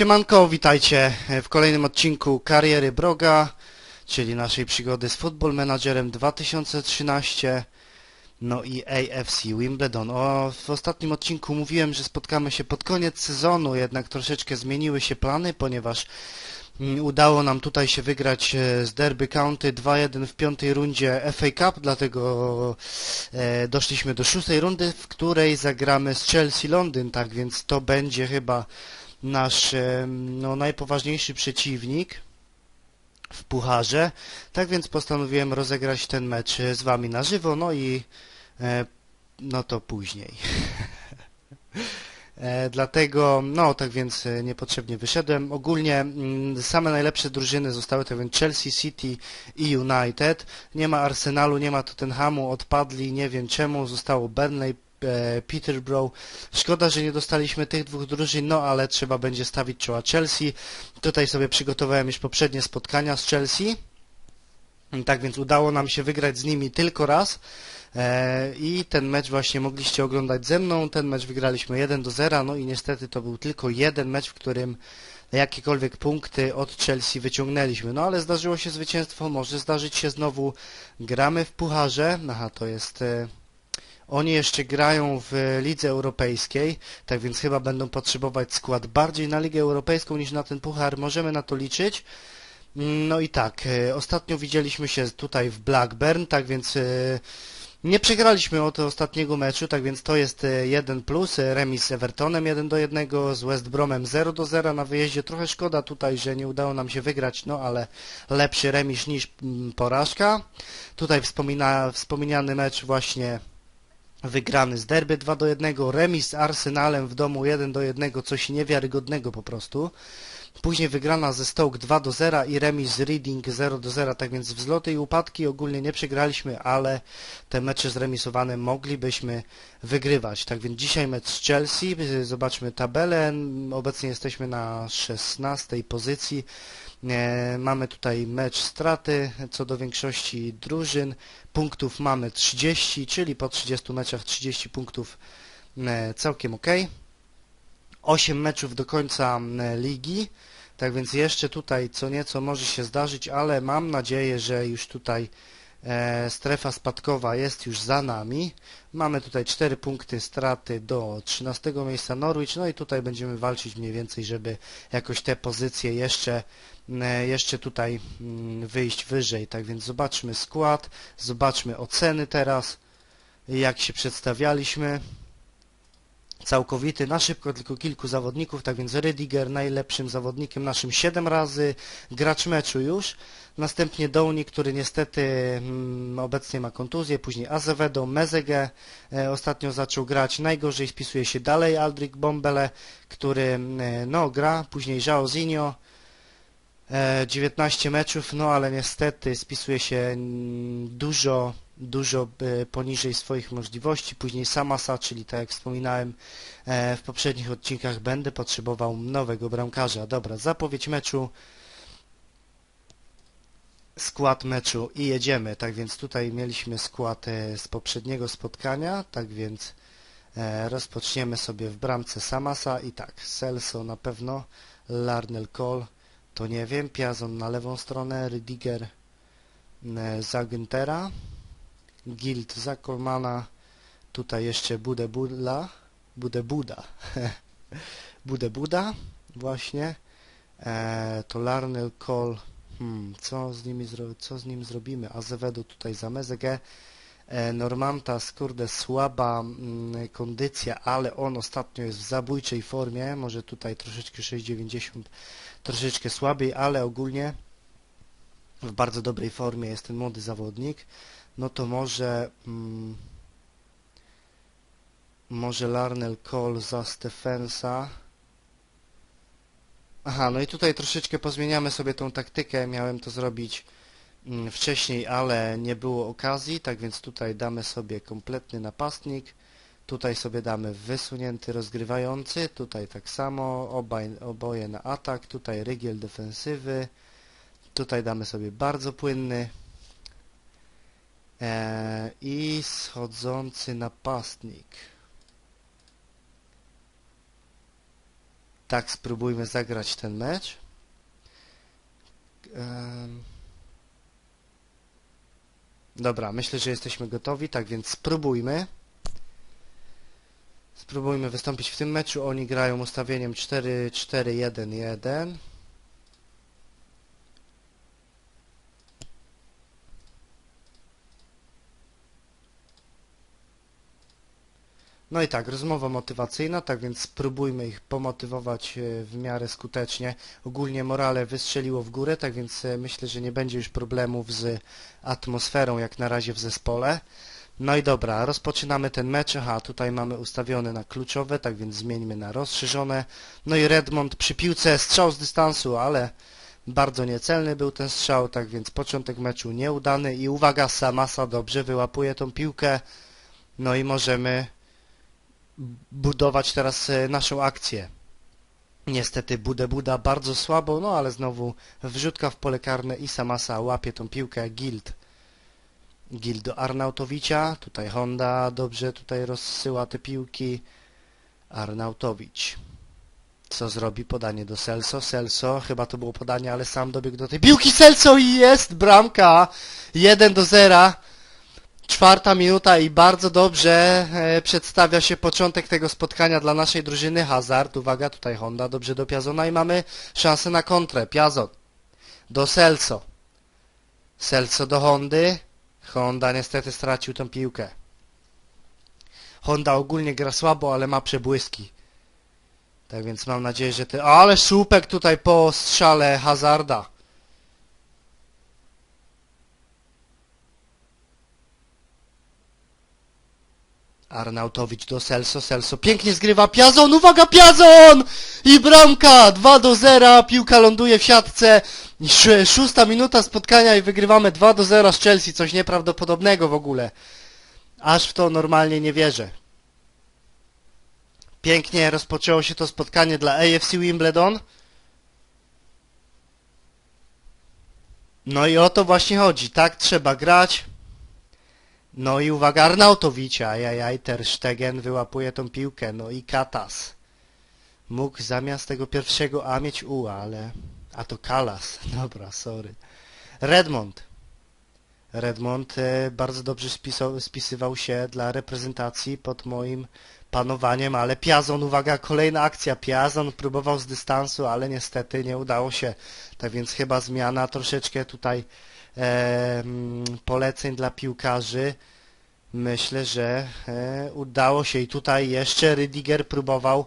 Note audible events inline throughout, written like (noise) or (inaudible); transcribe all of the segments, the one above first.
Siemanko, witajcie w kolejnym odcinku Kariery Broga, czyli naszej przygody z Football Managerem 2013, no i AFC Wimbledon. O, w ostatnim odcinku mówiłem, że spotkamy się pod koniec sezonu, jednak troszeczkę zmieniły się plany, ponieważ mm, udało nam tutaj się wygrać e, z Derby County 2-1 w piątej rundzie FA Cup, dlatego e, doszliśmy do szóstej rundy, w której zagramy z Chelsea Londyn, tak więc to będzie chyba nasz e, no, najpoważniejszy przeciwnik w pucharze. Tak więc postanowiłem rozegrać ten mecz z wami na żywo, no i e, no to później. (laughs) E, Dlatego, no tak więc e, niepotrzebnie wyszedłem. Ogólnie mm, same najlepsze drużyny zostały to więc Chelsea City i United. Nie ma Arsenalu, nie ma Tottenhamu, odpadli, nie wiem czemu, zostało Burnley, e, Peterborough. Szkoda, że nie dostaliśmy tych dwóch drużyn, no ale trzeba będzie stawić czoła Chelsea. Tutaj sobie przygotowałem już poprzednie spotkania z Chelsea. Tak więc udało nam się wygrać z nimi tylko raz. E, I ten mecz właśnie mogliście oglądać ze mną. Ten mecz wygraliśmy 1 do 0, no i niestety to był tylko jeden mecz, w którym jakiekolwiek punkty od Chelsea wyciągnęliśmy. No ale zdarzyło się zwycięstwo, może zdarzyć się znowu. Gramy w pucharze. Aha, to jest... e, Oni jeszcze grają w Lidze Europejskiej, tak więc chyba będą potrzebować skład bardziej na Ligę Europejską niż na ten puchar. Możemy na to liczyć. No i tak, e, ostatnio widzieliśmy się tutaj w Blackburn, tak więc e, nie przegraliśmy od ostatniego meczu, tak więc to jest e, jeden plus, e, remis z Evertonem 1 do 1, z West Bromem 0 do 0 na wyjeździe. Trochę szkoda tutaj, że nie udało nam się wygrać, no ale lepszy remis niż mm, porażka. Tutaj wspomina, wspomniany mecz właśnie wygrany z Derby 2 do 1, remis z Arsenalem w domu 1 do 1, coś niewiarygodnego po prostu. Później wygrana ze Stoke 2 do 0 i remis z Reading 0 do 0, tak więc wzloty i upadki ogólnie nie przegraliśmy, ale te mecze zremisowane moglibyśmy wygrywać. Tak więc dzisiaj mecz z Chelsea, zobaczmy tabelę, obecnie jesteśmy na 16 pozycji. E, Mamy tutaj mecz straty co do większości drużyn. Punktów mamy 30, czyli po 30 meczach 30 punktów e, całkiem ok. 8 meczów do końca m, ligi, tak więc jeszcze tutaj co nieco może się zdarzyć, ale mam nadzieję, że już tutaj e, strefa spadkowa jest już za nami. Mamy tutaj 4 punkty straty do 13 miejsca Norwich, no i tutaj będziemy walczyć mniej więcej, żeby jakoś te pozycje jeszcze, e, jeszcze tutaj mm, wyjść wyżej. Tak więc zobaczmy skład, zobaczmy oceny teraz, jak się przedstawialiśmy. Całkowity, na szybko tylko kilku zawodników, tak więc Rydiger najlepszym zawodnikiem naszym 7 razy, gracz meczu już, następnie Downey, który niestety mm, obecnie ma kontuzję, później Azevedo, Mezege e, ostatnio zaczął grać, najgorzej spisuje się dalej Aldrich Bombele, który e, no gra, później João Zinho, e, 19 meczów, no ale niestety spisuje się dużo dużo e, poniżej swoich możliwości. Później Samasa, czyli tak jak wspominałem e, w poprzednich odcinkach, będę potrzebował nowego bramkarza. Dobra, zapowiedź meczu, skład meczu i jedziemy. Tak więc tutaj mieliśmy skład e, z poprzedniego spotkania, tak więc rozpoczniemy sobie w bramce Samasa i tak, Celso na pewno, Larnell Cole, to nie wiem, Piazon na lewą stronę, Rydiger za Güntera, Guild za Kolmana, tutaj jeszcze Budę Buda, (laughs) Budę Buda, Budę Buda, właśnie, e, to Larnell Cole, hmm, co, z nimi co z nim zrobimy, Azevedo tutaj za Mezegę, Normantas, kurde, słaba mm, kondycja, ale on ostatnio jest w zabójczej formie, może tutaj troszeczkę 6,90, troszeczkę słabiej, ale ogólnie w bardzo dobrej formie jest ten młody zawodnik. No to może mm, może Larnell Cole za Stephensa aha, no i tutaj troszeczkę pozmieniamy sobie tą taktykę. Miałem to zrobić wcześniej, ale nie było okazji, tak więc tutaj damy sobie kompletny napastnik. Tutaj sobie damy wysunięty rozgrywający, tutaj tak samo, obaj, oboje na atak, tutaj rygiel defensywy. Tutaj damy sobie bardzo płynny. E, i schodzący napastnik. Tak spróbujmy zagrać ten mecz. Dobra, myślę, że jesteśmy gotowi, tak więc spróbujmy. Spróbujmy wystąpić w tym meczu. Oni grają ustawieniem 4-4-1-1. No i tak, rozmowa motywacyjna, tak więc spróbujmy ich pomotywować e, w miarę skutecznie. Ogólnie morale wystrzeliło w górę, tak więc e, myślę, że nie będzie już problemów z atmosferą jak na razie w zespole. No i dobra, rozpoczynamy ten mecz. Aha, tutaj mamy ustawione na kluczowe, tak więc zmieńmy na rozszerzone. No i Redmond przy piłce, strzał z dystansu, ale bardzo niecelny był ten strzał, tak więc początek meczu nieudany i uwaga, Samasa dobrze wyłapuje tą piłkę. No i możemy budować teraz e, naszą akcję. Niestety Budę Buda bardzo słabo, no ale znowu wrzutka w pole karne i Samasa łapie tą piłkę. Gild. Gild do Arnautowicza. Tutaj Honda dobrze tutaj rozsyła te piłki. Arnautowicz. Co zrobi? Podanie do Celso. Celso, chyba to było podanie, ale sam dobiegł do tej piłki. Celso i jest bramka. 1 do 0. Czwarta minuta i bardzo dobrze e, przedstawia się początek tego spotkania dla naszej drużyny. Hazard, uwaga, tutaj Honda dobrze do Piazona i mamy szansę na kontrę. Piazon do Celso. Celso do Hondy. Honda niestety stracił tą piłkę. Honda ogólnie gra słabo, ale ma przebłyski. Tak więc mam nadzieję, że ty... Ale słupek tutaj po strzale Hazarda. Arnautowicz do Celso, Celso pięknie zgrywa Piazon, uwaga Piazon! I bramka, 2 do 0, piłka ląduje w siatce, Sz szósta minuta spotkania i wygrywamy 2 do 0 z Chelsea, coś nieprawdopodobnego w ogóle. Aż w to normalnie nie wierzę. Pięknie rozpoczęło się to spotkanie dla AFC Wimbledon. No i o to właśnie chodzi, tak trzeba grać. No i uwaga, Arnautowicz, ajajaj, Ter Stegen wyłapuje tą piłkę, no i Katas. Mógł zamiast tego pierwszego A mieć U, ale... A to Kalas, (laughs) dobra, sorry. Redmond. Redmond e, bardzo dobrze spisywał się dla reprezentacji pod moim panowaniem, ale Piazon, uwaga, kolejna akcja. Piazon próbował z dystansu, ale niestety nie udało się. Tak więc chyba zmiana troszeczkę tutaj poleceń dla piłkarzy. Myślę, że e, udało się i tutaj jeszcze Rydiger próbował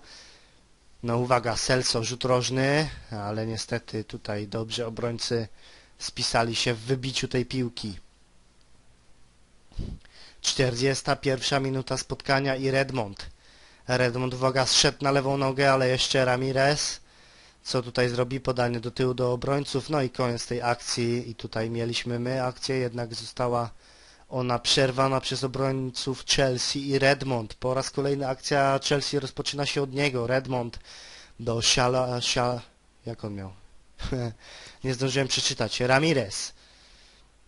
no uwaga, Celso rzut rożny, ale niestety tutaj dobrze obrońcy spisali się w wybiciu tej piłki. 41 minuta spotkania i Redmond. Redmond, uwaga, zszedł na lewą nogę, ale jeszcze Ramirez. Co tutaj zrobi? Podanie do tyłu do obrońców. No i koniec tej akcji. I tutaj mieliśmy my akcję, jednak została ona przerwana przez obrońców Chelsea i Redmond. Po raz kolejny akcja Chelsea rozpoczyna się od niego. Redmond do Siala... Siala jak on miał? (laughs) Nie zdążyłem przeczytać. Ramirez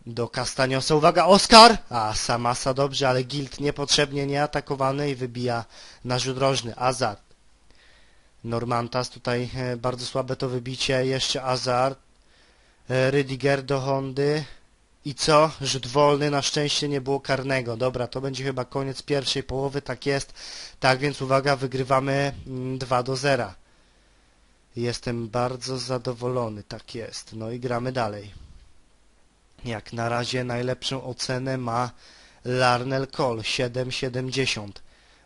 do Castaniosa. Uwaga, Oscar! A, Samasa dobrze, ale Gilt niepotrzebnie nieatakowany i wybija na rzut rożny. Azar. Normantas tutaj e, bardzo słabe to wybicie. Jeszcze Azar. E, Rydiger do Hondy. I co? Rzut wolny, na szczęście nie było karnego. Dobra, to będzie chyba koniec pierwszej połowy, tak jest. Tak więc uwaga, wygrywamy 2 mm, do 0. Jestem bardzo zadowolony, tak jest. No i gramy dalej. Jak na razie najlepszą ocenę ma Larnell Cole 7,70.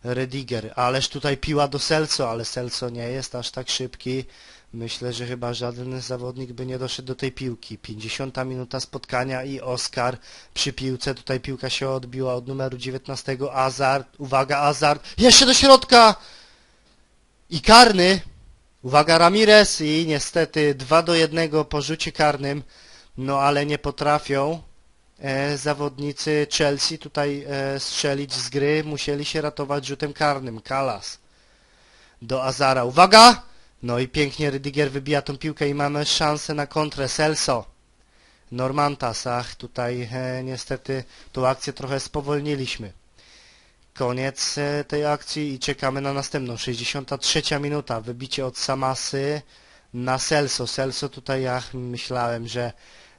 Rediger, ależ tutaj piła do Celso, ale Celso nie jest aż tak szybki. Myślę, że chyba żaden zawodnik by nie doszedł do tej piłki. 50 minuta spotkania i Oscar przy piłce. Tutaj piłka się odbiła od numeru 19. Azard. Uwaga, Azard. Jeszcze do środka! I karny. Uwaga, Ramirez i niestety 2 do 1 po rzucie karnym. No ale nie potrafią zawodnicy Chelsea tutaj e, strzelić z gry. Musieli się ratować rzutem karnym. Kalas do Azara. Uwaga! No i pięknie Rydiger wybija tą piłkę i mamy szansę na kontrę. Celso. Normantas, ach tutaj e, niestety tą akcję trochę spowolniliśmy. Koniec e, tej akcji i czekamy na następną. 63 minuta. Wybicie od Samasy na Celso. Celso tutaj ja myślałem, że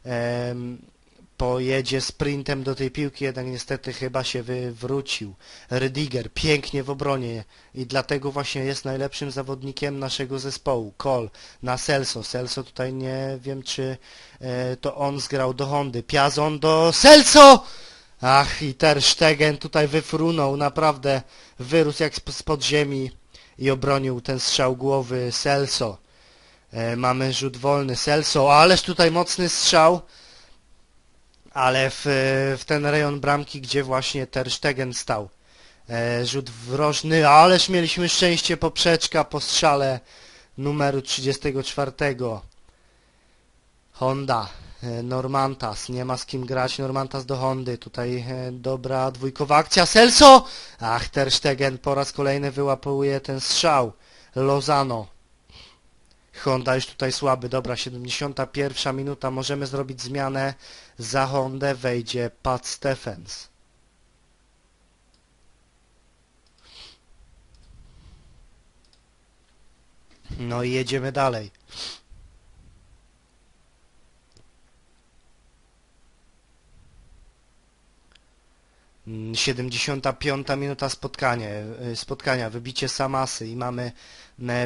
em, pojedzie sprintem do tej piłki, jednak niestety chyba się wywrócił. Rydiger pięknie w obronie i dlatego właśnie jest najlepszym zawodnikiem naszego zespołu. Kol na Celso. Celso tutaj nie wiem, czy e, to on zgrał do Hondy. Piazon do Celso! Ach, i Ter Stegen tutaj wyfrunął, naprawdę wyrósł jak sp- spod ziemi i obronił ten strzał głowy Celso. E, mamy rzut wolny Celso, ależ tutaj mocny strzał, ale w, w ten rejon bramki, gdzie właśnie Ter Stegen stał. E, rzut wrożny, ależ mieliśmy szczęście poprzeczka po strzale numeru 34. Honda. E, Normantas, nie ma z kim grać, Normantas do Hondy, tutaj e, dobra dwójkowa akcja, Celso! Ach, Ter Stegen po raz kolejny wyłapuje ten strzał, Lozano. Honda już tutaj słaby, dobra, 71 minuta, możemy zrobić zmianę, za Hondę wejdzie Pat Stephens. No i jedziemy dalej. Mm, 75 minuta spotkanie, y, spotkania, wybicie Samasy i mamy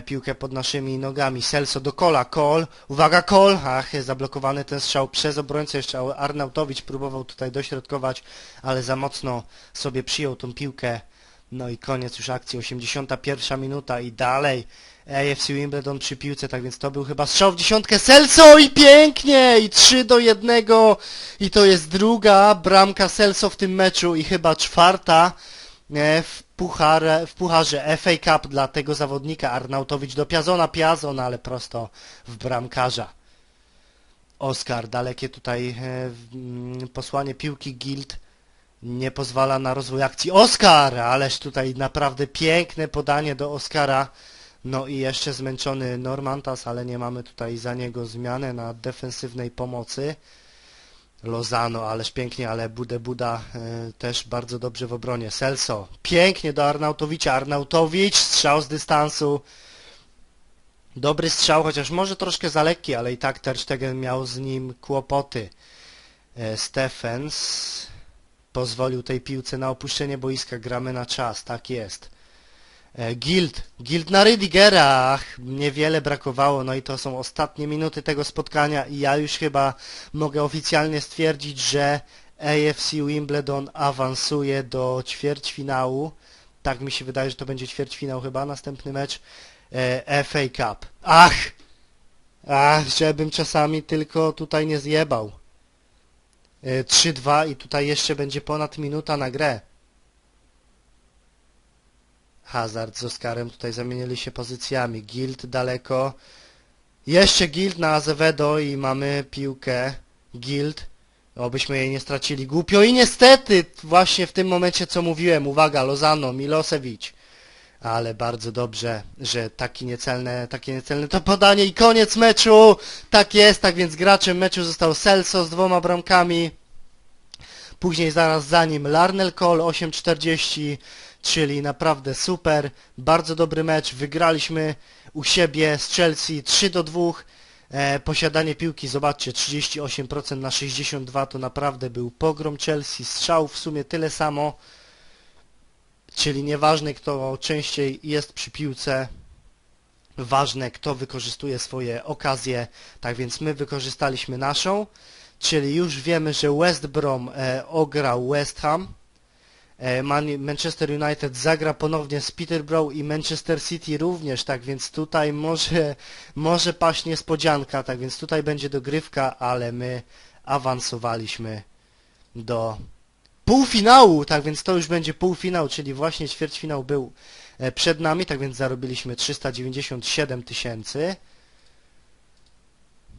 piłkę pod naszymi nogami. Celso do Kola, Kol, uwaga Kol, ach, zablokowany ten strzał przez obrońcę, jeszcze Arnautowicz próbował tutaj dośrodkować, ale za mocno sobie przyjął tą piłkę. No i koniec już akcji, 81 minuta i dalej AFC Wimbledon przy piłce, tak więc to był chyba strzał w dziesiątkę. Celso i pięknie! I 3 do 1 i to jest druga bramka Celso w tym meczu i chyba czwarta e, w, puchar, w pucharze FA Cup dla tego zawodnika Arnautowicz do Piazona, Piazon, ale prosto w bramkarza. Oskar, dalekie tutaj e, mm, posłanie piłki Gild nie pozwala na rozwój akcji. Oskar! Ależ tutaj naprawdę piękne podanie do Oskara. No i jeszcze zmęczony Normantas, ale nie mamy tutaj za niego zmiany na defensywnej pomocy. Lozano, ależ pięknie, ale Bude Buda e, też bardzo dobrze w obronie. Celso, pięknie do Arnautowicza. Arnautowicz, strzał z dystansu. Dobry strzał, chociaż może troszkę za lekki, ale i tak Ter Stegen miał z nim kłopoty. E, Stephens pozwolił tej piłce na opuszczenie boiska. Gramy na czas, tak jest. E, Guild, Guild na Rydigera, ach, niewiele brakowało, no i to są ostatnie minuty tego spotkania i ja już chyba mogę oficjalnie stwierdzić, że AFC Wimbledon awansuje do ćwierćfinału. Tak mi się wydaje, że to będzie ćwierćfinał chyba, następny mecz e, FA Cup. Ach! Ach, żebym czasami tylko tutaj nie zjebał. E, 3-2 i tutaj jeszcze będzie ponad minuta na grę. Hazard z Oskarem tutaj zamienili się pozycjami. Guild daleko. Jeszcze Guild na Azevedo i mamy piłkę. Guild. Obyśmy jej nie stracili głupio i niestety właśnie w tym momencie co mówiłem. Uwaga, Lozano, Milosevic. Ale bardzo dobrze, że taki niecelne, takie niecelne to podanie i koniec meczu. Tak jest, tak więc graczem meczu został Celso z dwoma bramkami. Później zaraz za nim Larnell Cole 8.40, czyli naprawdę super, bardzo dobry mecz. Wygraliśmy u siebie z Chelsea 3 do 2. E, posiadanie piłki, zobaczcie, 38% na 62 to naprawdę był pogrom Chelsea. Strzał w sumie tyle samo, czyli nieważne kto częściej jest przy piłce, ważne kto wykorzystuje swoje okazje. Tak więc my wykorzystaliśmy naszą. Czyli już wiemy, że West Brom e, ograł West Ham, Manchester United zagra ponownie z Peterborough i Manchester City również, tak więc tutaj może, może paść niespodzianka, tak więc tutaj będzie dogrywka, ale my awansowaliśmy do półfinału, tak więc to już będzie półfinał, czyli właśnie ćwierćfinał był e, przed nami, tak więc zarobiliśmy 397 tysięcy.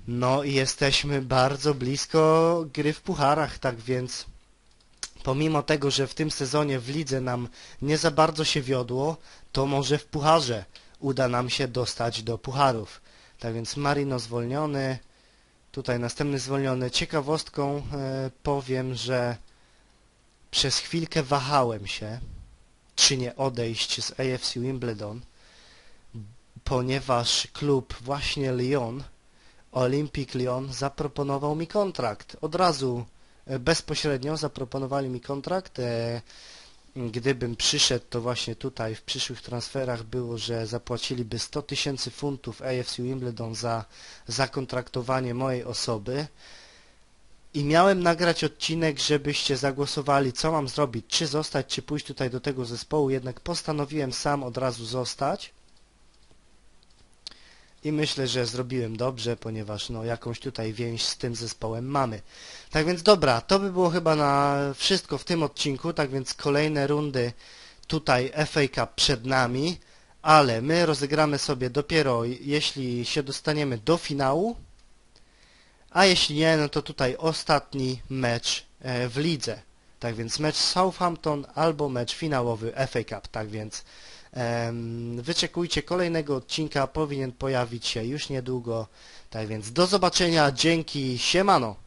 No i jesteśmy bardzo blisko gry w pucharach, tak więc pomimo tego, że w tym sezonie w lidze nam nie za bardzo się wiodło, to może w pucharze uda nam się dostać do pucharów. Tak więc Marino zwolniony, tutaj następny zwolniony. Ciekawostką e, powiem, że przez chwilkę wahałem się, czy nie odejść z AFC Wimbledon, ponieważ klub właśnie Lyon, Olympique Lyon zaproponował mi kontrakt. Od razu bezpośrednio zaproponowali mi kontrakt. e, Gdybym przyszedł, to właśnie tutaj w przyszłych transferach było, że zapłaciliby 100 tysięcy funtów AFC Wimbledon za zakontraktowanie mojej osoby. I miałem nagrać odcinek, żebyście zagłosowali, co mam zrobić, czy zostać, czy pójść tutaj do tego zespołu, jednak postanowiłem sam od razu zostać. I myślę, że zrobiłem dobrze, ponieważ no jakąś tutaj więź z tym zespołem mamy. Tak więc dobra, to by było chyba na wszystko w tym odcinku, tak więc kolejne rundy tutaj FA Cup przed nami, ale my rozegramy sobie dopiero jeśli się dostaniemy do finału, a jeśli nie, no to tutaj ostatni mecz e, w lidze. Tak więc mecz Southampton albo mecz finałowy FA Cup. Tak więc wyczekujcie kolejnego odcinka, powinien pojawić się już niedługo. Tak więc do zobaczenia, dzięki, siemano!